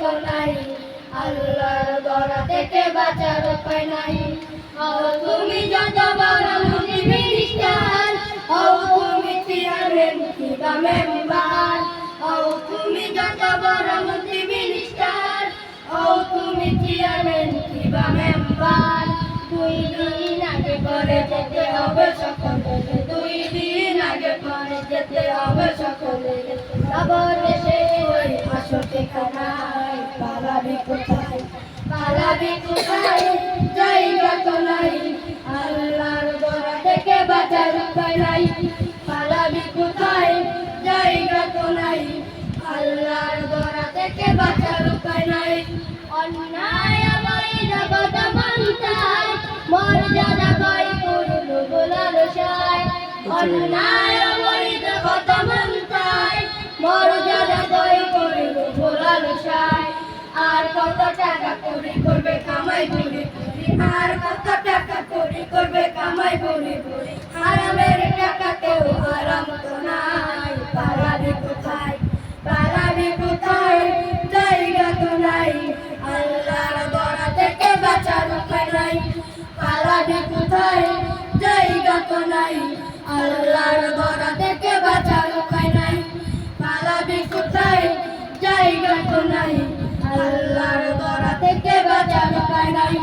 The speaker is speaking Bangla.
তো নাই আল্লাহর দরা থেকে বাঁচার উপায় নাই। হও তুমি যত বড় মুনি মিনিস্টার হও তুমি চেয়ারম্যান কিংবা মেম্বার। হও তুমি যত বড় মন্ত্রী মিনিস্টার হও তুমি চেয়ারম্যান কিংবা মেম্বার। দুই দিন আগে করে যেতে হবে সকলে বাঁচার উপায় নাই পালাবি কোথায় জায়গা তো নাই আল্লাহর দরা থেকে বাঁচার উপায় নাই অন্যায় অবৈধ কথা মানতায় মর্যাদা কই করুন বলার সায় অন্যায় অবৈধ কথা মানতায় মর্যাদা কই করুন বলার সায় আর কত টাকা আর কত টাকা করে করবে কামাই বনে বনে হারামের টাকা কেউ হারাম তো নাই। পালাবে কোথায়? পালাবে কোথায়? জায়গা তো নাই। আল্লাহর দরা থেকে বাঁচার উপায় নাই। পালাবে কোথায়? জায়গা তো নাই। আল্লাহর দরা থেকে বাঁচার উপায় নাই। পালাবে কোথায়? জায়গা তো নাই। আল্লাহর দরা থেকে বাঁচার উপায় নাই।